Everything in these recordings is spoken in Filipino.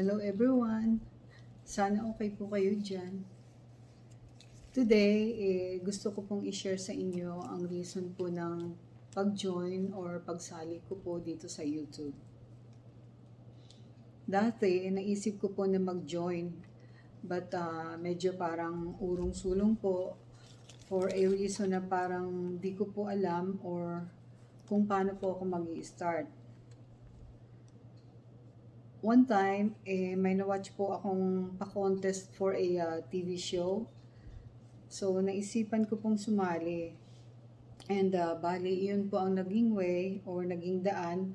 Hello everyone! Sana okay po kayo dyan. Today, eh, gusto ko pong i-share sa inyo ang reason po ng pag-join or pagsali ko po dito sa YouTube. Dati, naisip ko po na mag-join but ah, medyo parang urong-sulong po for a reason na parang di ko po alam or kung paano po ako mag start One time, eh, may na-watch po akong pa-contest for a ah, TV show. So, naisipan ko pong sumali. And uh, bali, yun po ang naging way or naging daan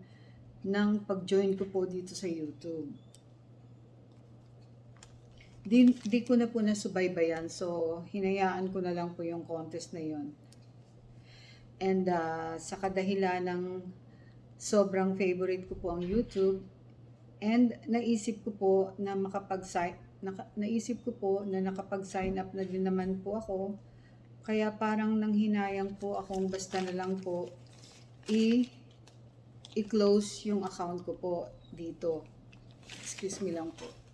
ng pag-join ko po dito sa YouTube. Di, di ko na po nasubaybayan, so hinayaan ko na lang po yung contest na yun. And uh, sa kadahilan ng sobrang favorite ko po ang YouTube, And naisip ko po na makapag-sign naka, naisip ko po na nakapag-sign up na din naman po ako. Kaya parang nanghinayang po akong basta na lang po i i-close yung account ko po dito. Excuse me lang po.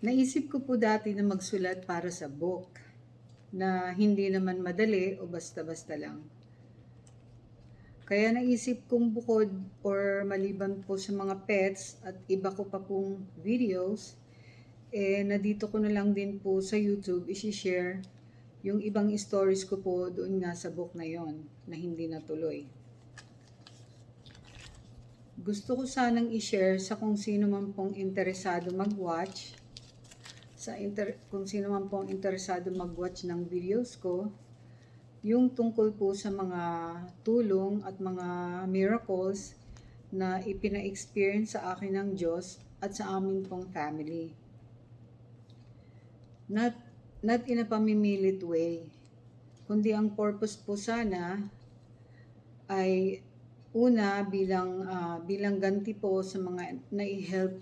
Naisip ko po dati na magsulat para sa book na hindi naman madali o basta-basta lang. Kaya naisip kong bukod or maliban po sa mga pets at iba ko pa pong videos, eh na dito ko na lang din po sa YouTube isi-share yung ibang stories ko po doon nga sa book na yon na hindi natuloy. Gusto ko sanang i-share sa kung sino man pong interesado mag-watch sa inter kung sino man po ang interesado mag-watch ng videos ko, yung tungkol po sa mga tulong at mga miracles na ipina-experience sa akin ng Diyos at sa amin pong family. Not, not in a pamimilit way, kundi ang purpose po sana ay una bilang uh, bilang ganti po sa mga nai-help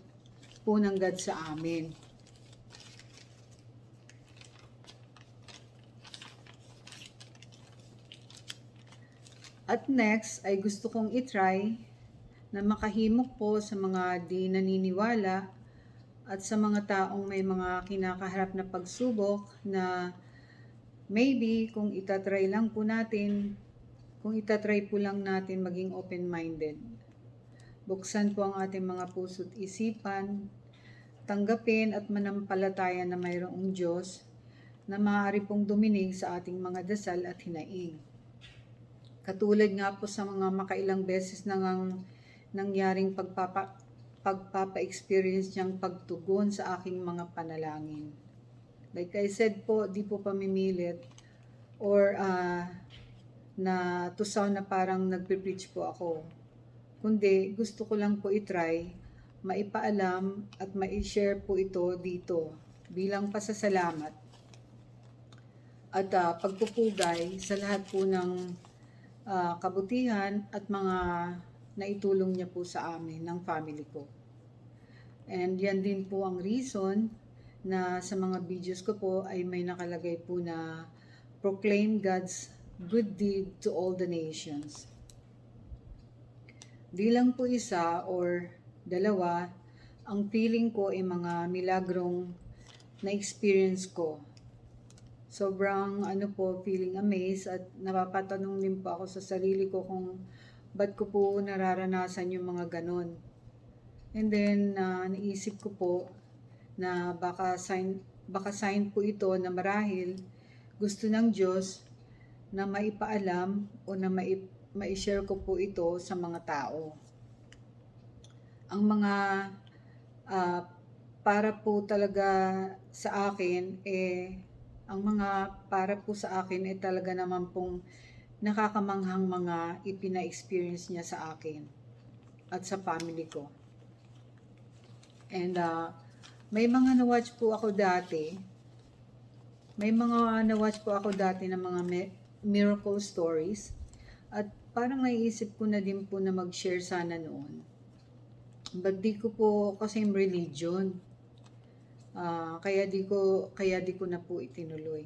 po ng God sa amin. At next ay gusto kong itry na makahimok po sa mga di naniniwala at sa mga taong may mga kinakaharap na pagsubok na maybe kung itatry lang po natin, kung itatry po lang natin maging open-minded. Buksan po ang ating mga puso't isipan, tanggapin at manampalataya na mayroong Diyos na maaari pong duminig sa ating mga dasal at hinaing. Katulad nga po sa mga makailang beses nang ang nangyaring pagpapa, pagpapa-experience niyang pagtugon sa aking mga panalangin. Like I said po, di po pamimilit or uh, na to sound na parang nagpe-preach po ako. Kundi gusto ko lang po itry, maipaalam at mai-share po ito dito bilang pasasalamat at uh, pagpupugay sa lahat po ng uh, kabutihan at mga naitulong niya po sa amin ng family ko. And yan din po ang reason na sa mga videos ko po ay may nakalagay po na proclaim God's good deed to all the nations. Di lang po isa or dalawa, ang feeling ko ay mga milagrong na experience ko sobrang ano po, feeling amazed at napapatanong din po ako sa sarili ko kung ba't ko po nararanasan yung mga ganon. And then, uh, naisip ko po na baka sign, baka sign po ito na marahil gusto ng Diyos na maipaalam o na maip, ma-share ko po ito sa mga tao. Ang mga uh, para po talaga sa akin, eh, ang mga para po sa akin ay talaga naman pong nakakamanghang mga ipina-experience niya sa akin at sa family ko. And uh, may mga na-watch po ako dati. May mga na-watch po ako dati ng mga miracle stories. At parang naisip ko na din po na mag-share sana noon. But di ko po kasi religion. Ah, kaya di ko kaya di ko na po itinuloy.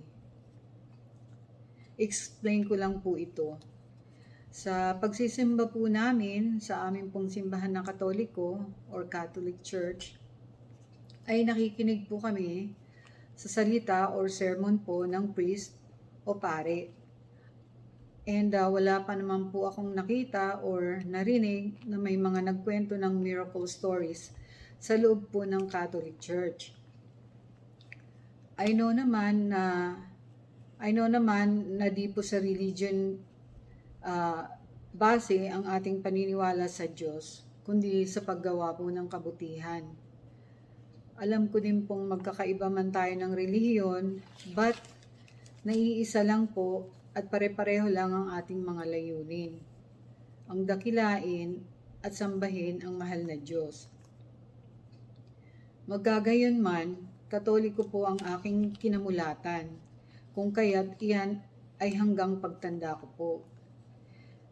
Explain ko lang po ito. Sa pagsisimba po namin sa aming pong simbahan ng Katoliko or Catholic Church, ay nakikinig po kami sa salita or sermon po ng priest o pare. And ah, wala pa naman po akong nakita or narinig na may mga nagkwento ng miracle stories sa loob po ng Catholic Church. I know naman na I know naman na di po sa religion ah, base ang ating paniniwala sa Diyos, kundi sa paggawa po ng kabutihan. Alam ko din pong magkakaiba man tayo ng relihiyon, but naiisa lang po at pare-pareho lang ang ating mga layunin. Ang dakilain at sambahin ang mahal na Diyos. Magagayon man, katoliko po ang aking kinamulatan, kung kaya't iyan ay hanggang pagtanda ko po.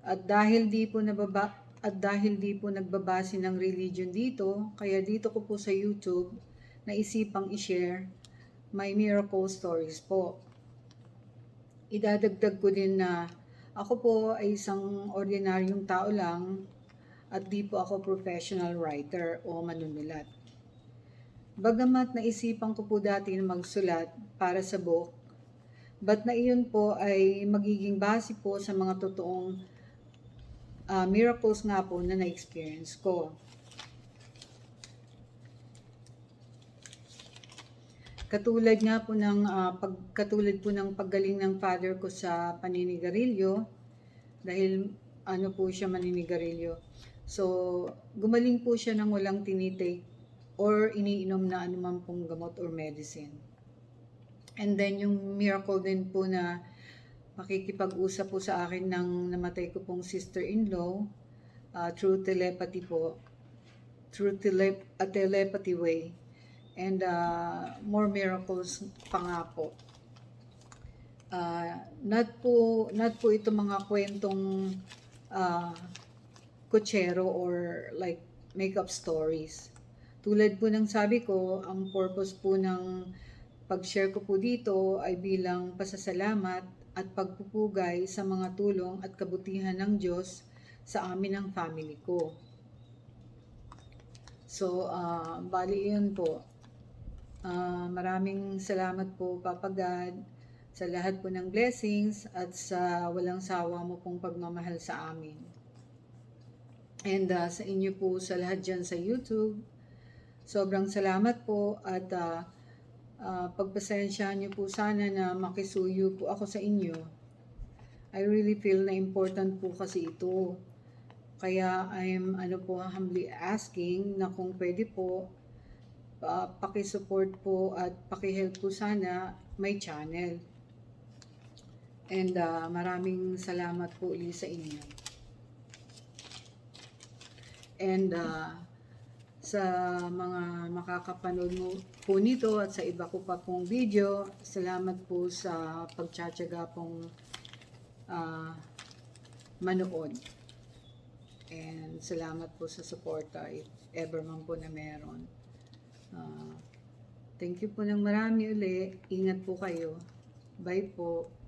At dahil di po nababa at dahil di po nagbabase ng religion dito, kaya dito ko po sa YouTube naisipang i-share my miracle stories po. Idadagdag ko din na ako po ay isang ordinaryong tao lang at di po ako professional writer o manunulat. Bagamat naisipan ko po dati na magsulat para sa book, but na iyon po ay magiging base po sa mga totoong ah, miracles nga po na na-experience ko. Katulad nga po ng ah, pag, katulad po ng paggaling ng father ko sa paninigarilyo dahil ano po siya maninigarilyo. So, gumaling po siya ng walang tinitake or iniinom na anuman pong gamot or medicine. And then yung miracle din po na makikipag-usap po sa akin ng namatay ko pong sister-in-law uh, through telepathy po. Through tele- a telepathy way. And uh, more miracles pa nga po. Uh, not po not po ito mga kwentong uh, kutsero or like makeup stories. Tulad po ng sabi ko, ang purpose po ng pag-share ko po dito ay bilang pasasalamat at pagpupugay sa mga tulong at kabutihan ng Diyos sa amin ng family ko. So, ah, bali yun po. Ah, maraming salamat po, Papa God, sa lahat po ng blessings at sa walang sawa mo pong pagmamahal sa amin. And ah, sa inyo po sa lahat dyan sa YouTube, sobrang salamat po at ah, ah, pagpasensyahan niyo po sana na makisuyo po ako sa inyo. I really feel na important po kasi ito. Kaya I'm ano po humbly asking na kung pwede po pa paki-support po at paki-help po sana my channel. And ah, maraming salamat po ulit sa inyo. And ah, sa mga makakapanood mo po nito at sa iba ko pa pong video, salamat po sa pagtsatsaga pong ah, manood. And salamat po sa suporta if ever man po na meron. Ah, thank you po ng marami uli. Ingat po kayo. Bye po.